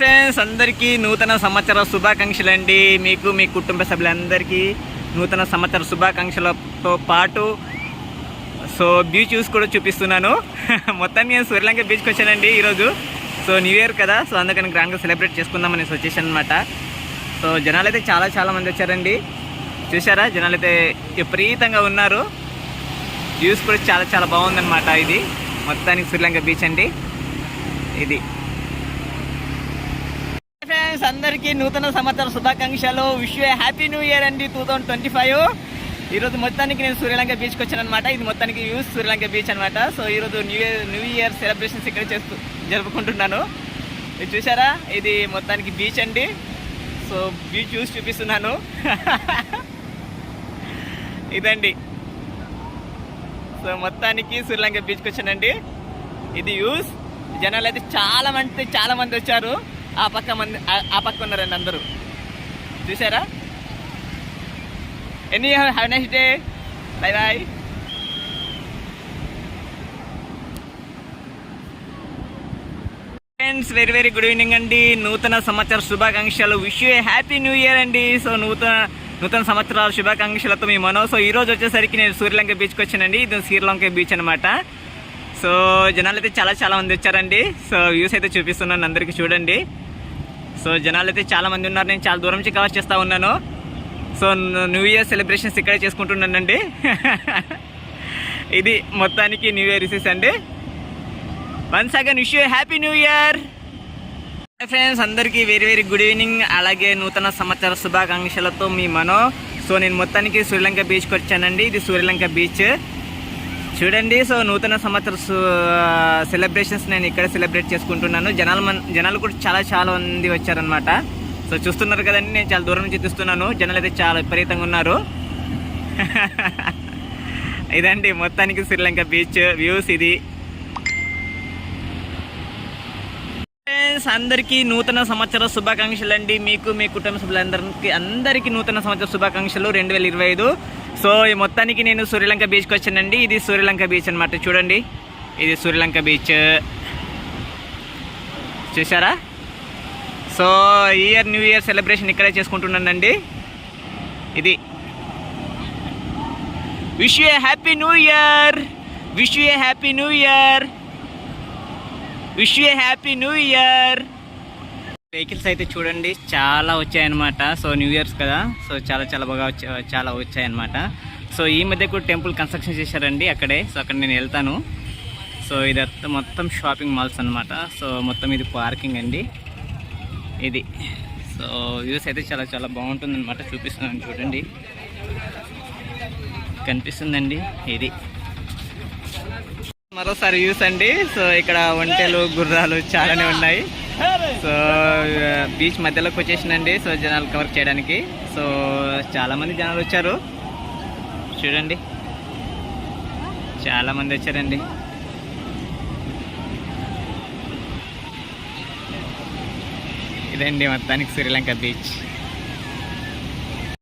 Friends అందరికీ నూతన సంవత్సర శుభాకాంక్షలు అండి మీకు మీ కుటుంబ సభ్యులందరికీ నూతన సంవత్సర శుభాకాంక్షలతో పాటు సో బీచ్ చూసి కూడా చూపిస్తున్నాను. మొత్తాన్ని నేను సూర్యలంక బీచ్కి వచ్చానండి ఈరోజు. సో న్యూ ఇయర్ కదా సో అందుకని గ్రాండ్గా సెలబ్రేట్ చేసుకుందాం అనేసి వచ్చేసాను అనమాట సో జనాలు అయితే చాలా చాలా మంది వచ్చారండి. చూసారా జనాలు అయితే విపరీతంగా ఉన్నారు. వ్యూస్ కూడా చాలా చాలా బాగుందన్నమాట ఇది. మొత్తానికి శ్రీలంక బీచ్ అండి. ఇది. ఫ్రెండ్స్ అందరికీ నూతన సంవత్సర శుభాకాంక్షలు. విష్ హ్యాపీ న్యూ ఇయర్ అండి టూ థౌజండ్ ట్వంటీ ఫైవ్ ఈరోజు మొత్తానికి నేను సూర్యలంక బీచ్కి వచ్చాను అనమాట ఇది మొత్తానికి యూస్ సూర్యలంక బీచ్ అనమాట సో ఈరోజు new year new year celebrations ఇక్కడ చేస్తూ జరుపుకుంటున్నాను. ఇది చూసారా ఇది మొత్తానికి బీచ్ అండి. సో బీచ్ చూసి చూపిస్తున్నాను. ఇదండి. సో మొత్తానికి శ్రీలంక బీచ్కి వచ్చానండి. ఇది యూస్ జనాలు అయితే చాలా మంది చాలా మంది వచ్చారు. ఆ పక్క మంది ఆ- పక్క ఉన్నారండి అందరూ. చూసారా any have next day bye bye friends very very good evening అండి. నూతన సంవత్సర శుభాకాంక్షలు. Wish you happy new year అండి. సో నూతన నూతన సంవత్సరాల శుభాకాంక్షలతో మీ మనో సో ఈరోజు వచ్చేసరికి నేను సూర్యలంక బీచ్కి వచ్చానండి. ఇది శ్రీలంక బీచ్ అనమాట సో జనాలు అయితే చాలా చాలా మంది వచ్చారండి. సో వ్యూస్ అయితే చూపిస్తున్నాను అందరికీ చూడండి. సో జనాలు అయితే చాలా మంది ఉన్నారు. నేను చాలా దూరం నుంచి కవర్ చేస్తూ ఉన్నాను. సో న్యూ ఇయర్ సెలబ్రేషన్స్ ఇక్కడే చేసుకుంటున్నానండి. ఇది మొత్తానికి న్యూ ఇయర్ రిసీస్ అండి. Once again wish you happy new year friends అందరికీ వెరీ వెరీ గుడ్ ఈవినింగ్ అలాగే నూతన సంవత్సర శుభాకాంక్షలతో మీ మనో. సో నేను మొత్తానికి సూర్యలంక బీచ్కి వచ్చానండి. ఇది సూర్యలంక బీచ్. చూడండి సో నూతన సంవత్సర సెలబ్రేషన్స్ నేను ఇక్కడ సెలబ్రేట్ చేసుకుంటున్నాను. జనాలు మన జనాలు కూడా చాలా చాలా మంది వచ్చారనమాట సో చూస్తున్నారు కదండి నేను చాలా దూరం నుంచి చూస్తున్నాను జనాలు అయితే చాలా విపరీతంగా ఉన్నారు. ఇదండి మొత్తానికి శ్రీలంక బీచ్ వ్యూస్ ఇది. ఫ్రెండ్స్ అందరికీ నూతన సంవత్సర శుభాకాంక్షలు అండి మీకు మీ కుటుంబ సభ్యులందరికీ అందరికీ నూతన సంవత్సర శుభాకాంక్షలు. రెండు వేల ఇరవై ఐదు సో ఈ మొత్తానికి నేను సూర్యలంక బీచ్కి వచ్చానండి. ఇది సూర్యలంక బీచ్ అనమాట చూడండి. ఇది సూర్యలంక బీచ్. చూసారా so year new year celebration ఇక్కడే చేసుకుంటున్నానండి. ఇది. Wish you happy new year wish you happy new year wish you happy new year vehicles అయితే చూడండి చాలా వచ్చాయన్నమాట. సో న్యూ ఇయర్స్ కదా. సో చాలా చాలా బాగా వచ్చా చాలా వచ్చాయన్నమాట. సో ఈ మధ్య కూడా టెంపుల్ కన్స్ట్రక్షన్ చేశారండి అక్కడే. సో అక్కడ నేను వెళ్తాను. సో ఇది మొత్తం షాపింగ్ మాల్స్ అన్నమాట. సో మొత్తం ఇది పార్కింగ్ అండి. ఇది. సో వ్యూస్ అయితే చాలా చాలా బాగుంటుంది అనమాట చూపిస్తున్నాను చూడండి. కనిపిస్తుందండి ఇది. మరోసారి వ్యూస్ అండి. సో ఇక్కడ ఒంటెలు గుర్రాలు చాలానే ఉన్నాయి. సో బీచ్ మధ్యలోకి వచ్చేసిందండి. సో జనాలు కవర్ చేయడానికి. సో చాలా మంది జనాలు వచ్చారు. చూడండి. చాలా మంది వచ్చారండి. ఇదండి మొత్తానికి శ్రీలంక బీచ్